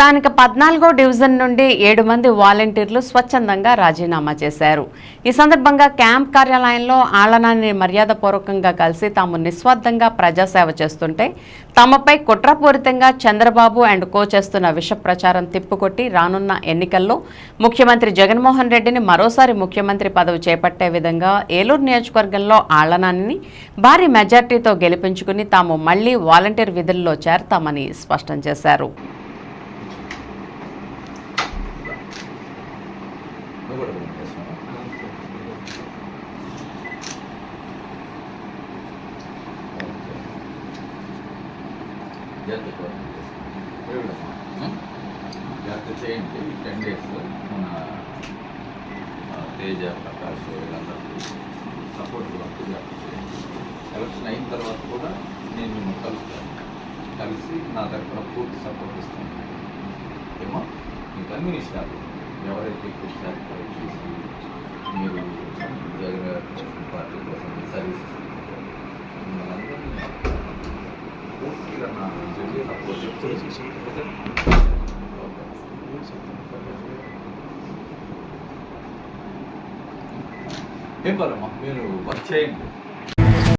స్థానిక పద్నాలుగో డివిజన్ నుండి ఏడు మంది వాలంటీర్లు స్వచ్ఛందంగా రాజీనామా చేశారు. ఈ సందర్భంగా క్యాంప్ కార్యాలయంలో ఆళ్ళనాన్ని మర్యాదపూర్వకంగా కలిసి తాము నిస్వార్థంగా ప్రజాసేవ చేస్తుంటే తమపై కుట్రపూరితంగా చంద్రబాబు అండ్ కో చేస్తున్న విష ప్రచారం తిప్పుకొట్టి రానున్న ఎన్నికల్లో ముఖ్యమంత్రి జగన్మోహన్ రెడ్డిని మరోసారి ముఖ్యమంత్రి పదవి చేపట్టే విధంగా ఏలూరు నియోజకవర్గంలో ఆళ్ళనాన్ని భారీ మెజార్టీతో గెలిపించుకుని తాము మళ్ళీ వాలంటీర్ విధుల్లో చేరతామని స్పష్టం చేశారు. నువ్వు కూడా జాగ్రత్త కూడా పంపిస్తున్నావా? జాగ్రత్త చేయండి టెన్ డేస్ మన తేజ ప్రకాష్ వీళ్ళందరికీ సపోర్ట్ వర్క్ జాగ్రత్త చేయండి ఎలక్షన్ అయిన తర్వాత కూడా నేను మిమ్మల్ని కలుస్తాను కలిసి నా దగ్గర పూర్తి సపోర్ట్ ఇస్తాను ఏమో మీకు అన్ని విషయాలు ఎవరైతే ఎక్కువ సాటిస్ఫై చేసి మీరు కోసం పార్టీ కోసం సర్వీస్ పూర్తిగా నా చెల్లి సపోర్ట్ చెప్తాను ఏం పర్వామ్మా మీరు వర్క్ చేయండి.